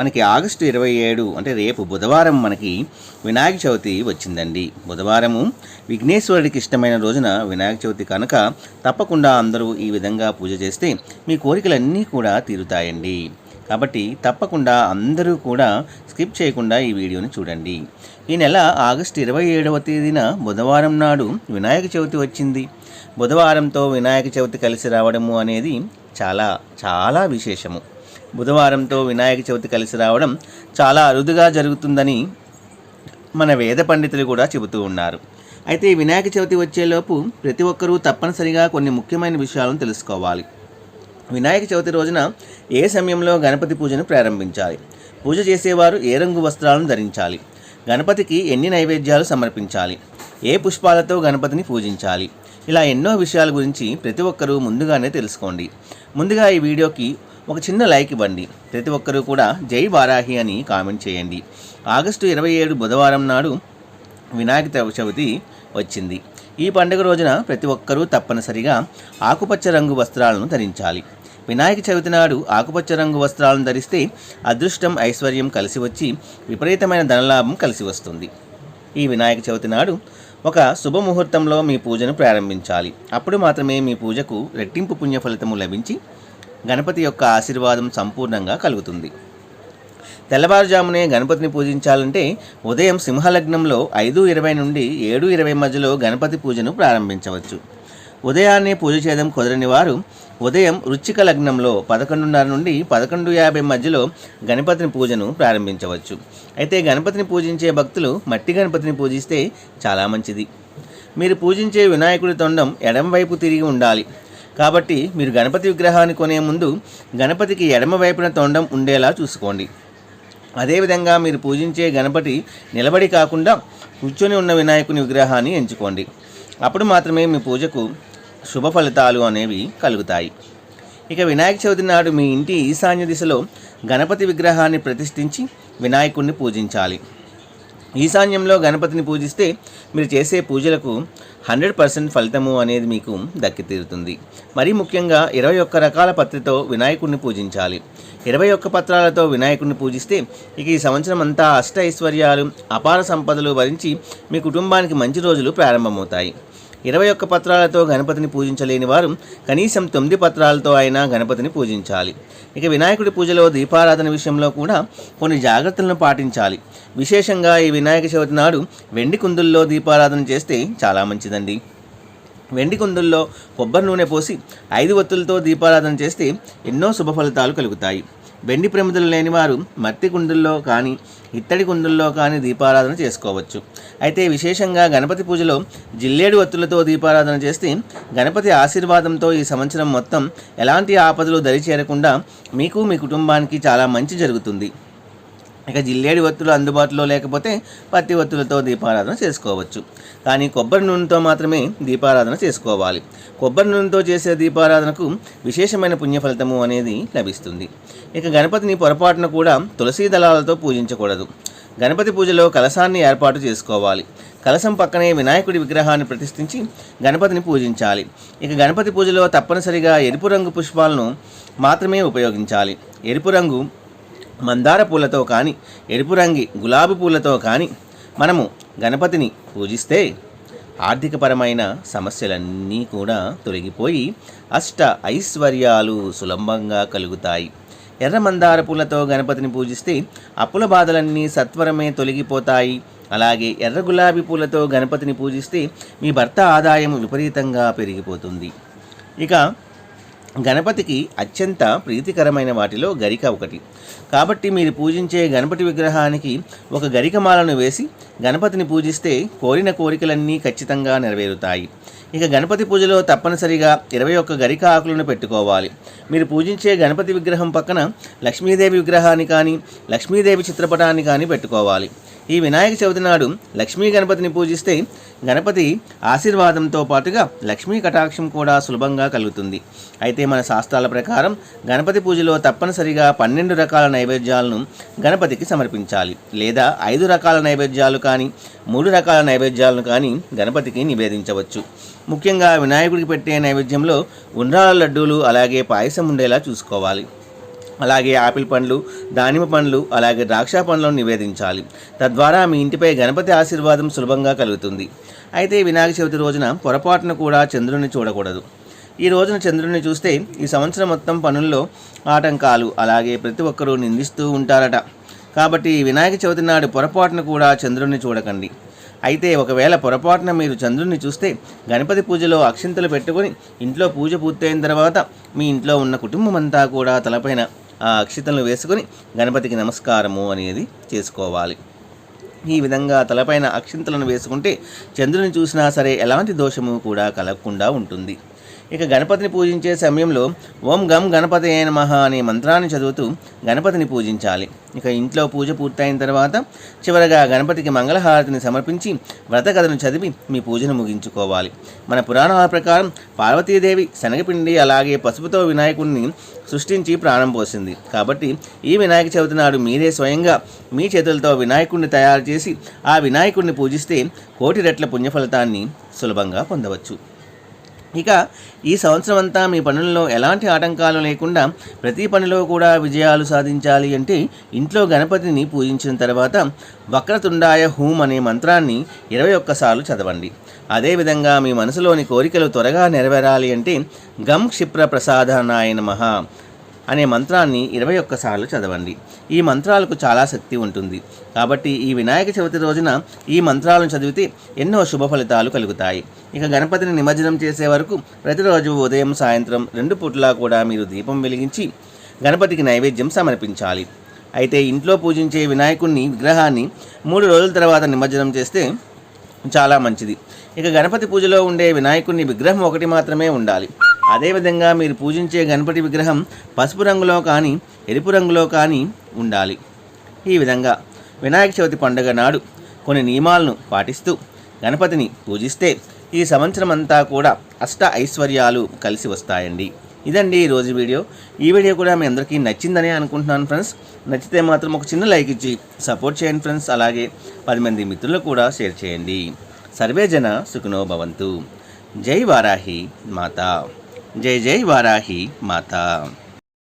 మనకి ఆగస్టు ఇరవై ఏడు అంటే రేపు బుధవారం మనకి వినాయక చవితి వచ్చిందండి. బుధవారము విఘ్నేశ్వరుడికి ఇష్టమైన రోజున వినాయక చవితి కనుక తప్పకుండా అందరూ ఈ విధంగా పూజ చేస్తే మీ కోరికలన్నీ కూడా తీరుతాయండి. కాబట్టి తప్పకుండా అందరూ కూడా స్కిప్ చేయకుండా ఈ వీడియోని చూడండి. ఈ నెల ఆగస్టు ఇరవై ఏడవ తేదీన బుధవారం నాడు వినాయక చవితి వచ్చింది. బుధవారంతో వినాయక చవితి కలిసి రావడము అనేది చాలా చాలా విశేషము. బుధవారంతో వినాయక చవితి కలిసి రావడం చాలా అరుదుగా జరుగుతుందని మన వేద పండితులు కూడా చెబుతూ ఉన్నారు. అయితే వినాయక చవితి వచ్చేలోపు ప్రతి ఒక్కరూ తప్పనిసరిగా కొన్ని ముఖ్యమైన విషయాలను తెలుసుకోవాలి. వినాయక చవితి రోజున ఏ సమయంలో గణపతి పూజను ప్రారంభించాలి? పూజ చేసేవారు ఏ రంగు వస్త్రాలను ధరించాలి? గణపతికి ఎన్ని నైవేద్యాలు సమర్పించాలి? ఏ పుష్పాలతో గణపతిని పూజించాలి? ఇలా ఎన్నో విషయాల గురించి ప్రతి ఒక్కరూ ముందుగానే తెలుసుకోండి. ముందుగా ఈ వీడియోకి ఒక చిన్న లైక్ ఇవ్వండి. ప్రతి ఒక్కరూ కూడా జై వారాహి అని కామెంట్ చేయండి. ఆగస్టు ఇరవై ఏడు బుధవారం నాడు వినాయక చవితి వచ్చింది. ఈ పండుగ రోజున ప్రతి ఒక్కరూ తప్పనిసరిగా ఆకుపచ్చ రంగు వస్త్రాలను ధరించాలి. వినాయక చవితి నాడు ఆకుపచ్చ రంగు వస్త్రాలను ధరిస్తే అదృష్టం ఐశ్వర్యం కలిసి వచ్చి విపరీతమైన ధనలాభం కలిసి వస్తుంది. ఈ వినాయక చవితి నాడు ఒక శుభముహూర్తంలో మీ పూజను ప్రారంభించాలి. అప్పుడు మాత్రమే మీ పూజకు రెట్టింపు పుణ్య ఫలితము లభించి గణపతి యొక్క ఆశీర్వాదం సంపూర్ణంగా కలుగుతుంది. తెల్లవారుజామునే గణపతిని పూజించాలంటే ఉదయం సింహలగ్నంలో ఐదు ఇరవై నుండి ఏడు ఇరవై మధ్యలో గణపతి పూజను ప్రారంభించవచ్చు. ఉదయాన్నే పూజ చేయడం కుదరని వారు ఉదయం రుచిక లగ్నంలో పదకొండున్నర నుండి పదకొండు యాభై మధ్యలో గణపతిని పూజను ప్రారంభించవచ్చు. అయితే గణపతిని పూజించే భక్తులు మట్టి గణపతిని పూజిస్తే చాలా మంచిది. మీరు పూజించే వినాయకుడి తొండం ఎడమ వైపు తిరిగి ఉండాలి. కాబట్టి మీరు గణపతి విగ్రహాన్ని కొనే ముందు గణపతికి ఎడమ వైపున తొండం ఉండేలా చూసుకోండి. అదేవిధంగా మీరు పూజించే గణపతి నిలబడి కాకుండా కూర్చొని ఉన్న వినాయకుని విగ్రహాన్ని ఎంచుకోండి. అప్పుడు మాత్రమే మీ పూజకు శుభ ఫలితాలు అనేవి కలుగుతాయి. ఇక వినాయక చవితి నాడు మీ ఇంటి ఈశాన్య దిశలో గణపతి విగ్రహాన్ని ప్రతిష్ఠించి వినాయకుడిని పూజించాలి. ఈశాన్యంలో గణపతిని పూజిస్తే మీరు చేసే పూజలకు హండ్రెడ్ పర్సెంట్ ఫలితము అనేది మీకు దక్కి తీరుతుంది. మరీ ముఖ్యంగా ఇరవై ఒక్క రకాల పత్రితో వినాయకుడిని పూజించాలి. ఇరవై ఒక్క పత్రాలతో వినాయకుడిని పూజిస్తే ఇక ఈ సంవత్సరం అంతా అష్ట ఐశ్వర్యాలు అపార సంపదలు భరించి మీ కుటుంబానికి మంచి రోజులు ప్రారంభమవుతాయి. ఇరవై ఒక్క పత్రాలతో గణపతిని పూజించలేని వారు కనీసం తొమ్మిది పత్రాలతో అయినా గణపతిని పూజించాలి. ఇక వినాయకుడి పూజలో దీపారాధన విషయంలో కూడా కొన్ని జాగ్రత్తలను పాటించాలి. విశేషంగా ఈ వినాయక చవితి నాడు వెండి కుందుల్లో దీపారాధన చేస్తే చాలా మంచిదండి. వెండి కుందుల్లో కొబ్బరి నూనె పోసి ఐదు ఒత్తులతో దీపారాధన చేస్తే ఎన్నో శుభ ఫలితాలు కలుగుతాయి. వెండి ప్రమిదలు లేని వారు మట్టి కుందుల్లో కానీ ఇత్తడి కుందుల్లో కానీ దీపారాధన చేసుకోవచ్చు. అయితే విశేషంగా గణపతి పూజలో జిల్లేడు ఒత్తులతో దీపారాధన చేస్తే గణపతి ఆశీర్వాదంతో ఈ సంవత్సరం మొత్తం ఎలాంటి ఆపదలు దరిచేరకుండా మీకు మీ కుటుంబానికి చాలా మంచి జరుగుతుంది. ఇక జిల్లేడి ఒత్తులు అందుబాటులో లేకపోతే పత్తి ఒత్తులతో దీపారాధన చేసుకోవచ్చు. కానీ కొబ్బరి నూనెతో మాత్రమే దీపారాధన చేసుకోవాలి. కొబ్బరి నూనెతో చేసే దీపారాధనకు విశేషమైన పుణ్యఫలితము అనేది లభిస్తుంది. ఇక గణపతిని పొరపాటున కూడా తులసీ దళాలతో పూజించకూడదు. గణపతి పూజలో కలశాన్ని ఏర్పాటు చేసుకోవాలి. కలశం పక్కనే వినాయకుడి విగ్రహాన్ని ప్రతిష్ఠించి గణపతిని పూజించాలి. ఇక గణపతి పూజలో తప్పనిసరిగా ఎరుపు రంగు పుష్పాలను మాత్రమే ఉపయోగించాలి. ఎరుపు రంగు మందార పూలతో కానీ ఎరుపు రంగి గులాబీ పూలతో కానీ మనము గణపతిని పూజిస్తే ఆర్థికపరమైన సమస్యలన్నీ కూడా తొలగిపోయి అష్ట ఐశ్వర్యాలు సులభంగా కలుగుతాయి. ఎర్ర మందార పూలతో గణపతిని పూజిస్తే అప్పుల బాధలన్నీ సత్వరమే తొలగిపోతాయి. అలాగే ఎర్ర గులాబీ పూలతో గణపతిని పూజిస్తే మీ భర్త ఆదాయం విపరీతంగా పెరిగిపోతుంది. ఇక గణపతికి అత్యంత ప్రీతికరమైన వాటిలో గరిక ఒకటి. కాబట్టి మీరు పూజించే గణపతి విగ్రహానికి ఒక గరికమాలను వేసి గణపతిని పూజిస్తే కోరిన కోరికలన్నీ ఖచ్చితంగా నెరవేరుతాయి. ఇక గణపతి పూజలో తప్పనిసరిగా ఇరవై ఒక్క గరిక ఆకులను పెట్టుకోవాలి. మీరు పూజించే గణపతి విగ్రహం పక్కన లక్ష్మీదేవి విగ్రహాన్ని కానీ లక్ష్మీదేవి చిత్రపటాన్ని కానీ పెట్టుకోవాలి. ఈ వినాయక చవితి నాడు లక్ష్మీ గణపతిని పూజిస్తే గణపతి ఆశీర్వాదంతో పాటుగా లక్ష్మీ కటాక్షం కూడా సులభంగా కలుగుతుంది. అయితే మన శాస్త్రాల ప్రకారం గణపతి పూజలో తప్పనిసరిగా పన్నెండు రకాల నైవేద్యాలను గణపతికి సమర్పించాలి. లేదా ఐదు రకాల నైవేద్యాలు కానీ మూడు రకాల నైవేద్యాలను కానీ గణపతికి నివేదించవచ్చు. ముఖ్యంగా వినాయకుడికి పెట్టే నైవేద్యంలో ఉండ్రాల లడ్డూలు అలాగే పాయసం ఉండేలా చూసుకోవాలి. అలాగే ఆపిల్ పండ్లు దానిమ్మ పండ్లు అలాగే ద్రాక్ష పండ్లను నివేదించాలి. తద్వారా మీ ఇంటిపై గణపతి ఆశీర్వాదం సులభంగా కలుగుతుంది. అయితే వినాయక చవితి రోజున పొరపాటున కూడా చంద్రుని చూడకూడదు. ఈ రోజున చంద్రుడిని చూస్తే ఈ సంవత్సరం మొత్తం పనుల్లో ఆటంకాలు అలాగే ప్రతి ఒక్కరూ నిందిస్తూ ఉంటారట. కాబట్టి వినాయక చవితి నాడు పొరపాటున కూడా చంద్రుడిని చూడకండి. అయితే ఒకవేళ పొరపాటున మీరు చంద్రుడిని చూస్తే గణపతి పూజలో అక్షింతలు పెట్టుకొని ఇంట్లో పూజ పూర్తయిన తర్వాత మీ ఇంట్లో ఉన్న కుటుంబం అంతా కూడా తలపైన ఆ అక్షితలను వేసుకొని గణపతికి నమస్కారము అనేది చేసుకోవాలి. ఈ విధంగా తలపైన అక్షింతలను వేసుకుంటే చంద్రుని చూసినా సరే ఎలాంటి దోషము కూడా కలగకుండా ఉంటుంది. ఇక గణపతిని పూజించే సమయంలో ఓం గం గణపతి మహా అనే మంత్రాన్ని చదువుతూ గణపతిని పూజించాలి. ఇక ఇంట్లో పూజ పూర్తయిన తర్వాత చివరగా గణపతికి మంగళహారతిని సమర్పించి వ్రత కథను చదివి మీ పూజను ముగించుకోవాలి. మన పురాణాల ప్రకారం పార్వతీదేవి శనగపిండి అలాగే పసుపుతో వినాయకుడిని సృష్టించి ప్రాణం పోసింది. కాబట్టి ఈ వినాయక చవితి నాడు మీరే స్వయంగా మీ చేతులతో వినాయకుడిని తయారు చేసి ఆ వినాయకుడిని పూజిస్తే కోటి రెట్ల పుణ్యఫలితాన్ని సులభంగా పొందవచ్చు. ఇక ఈ సంవత్సరం అంతా మీ పనుల్లో ఎలాంటి ఆటంకాలు లేకుండా ప్రతి పనిలో కూడా విజయాలు సాధించాలి అంటే ఇంట్లో గణపతిని పూజించిన తర్వాత వక్రతుండాయ హూం అనే మంత్రాన్ని ఇరవై ఒక్కసార్లు చదవండి. అదేవిధంగా మీ మనసులోని కోరికలు త్వరగా నెరవేరాలి అంటే గం క్షిప్ర ప్రసాదనాయ మహా అనే మంత్రాన్ని ఇరవై ఒక్కసార్లు చదవండి. ఈ మంత్రాలకు చాలా శక్తి ఉంటుంది. కాబట్టి ఈ వినాయక చవితి రోజున ఈ మంత్రాలను చదివితే ఎన్నో శుభ ఫలితాలు కలుగుతాయి. ఇక గణపతిని నిమజ్జనం చేసే వరకు ప్రతిరోజు ఉదయం సాయంత్రం రెండు పూట్లా కూడా మీరు దీపం వెలిగించి గణపతికి నైవేద్యం సమర్పించాలి. అయితే ఇంట్లో పూజించే వినాయకుడిని విగ్రహాన్ని మూడు రోజుల తర్వాత నిమజ్జనం చేస్తే చాలా మంచిది. ఇక గణపతి పూజలో ఉండే వినాయకుడిని విగ్రహం ఒకటి మాత్రమే ఉండాలి. అదేవిధంగా మీరు పూజించే గణపతి విగ్రహం పసుపు రంగులో కానీ ఎరుపు రంగులో కానీ ఉండాలి. ఈ విధంగా వినాయక చవితి పండుగ నాడు కొన్ని నియమాలను పాటిస్తూ గణపతిని పూజిస్తే ఈ సంవత్సరం అంతా కూడా అష్ట ఐశ్వర్యాలు కలిసి వస్తాయండి. ఇదండి ఈరోజు రోజు వీడియో. ఈ వీడియో కూడా మీ అందరికీ నచ్చిందని అనుకుంటున్నాను ఫ్రెండ్స్. నచ్చితే మాత్రం ఒక చిన్న లైక్ ఇచ్చి సపోర్ట్ చేయండి ఫ్రెండ్స్. అలాగే పది మంది మిత్రులు కూడా షేర్ చేయండి. సర్వేజన సుఖనో భవంతు. జై వారాహి మాత. జై జై వారాహి మాత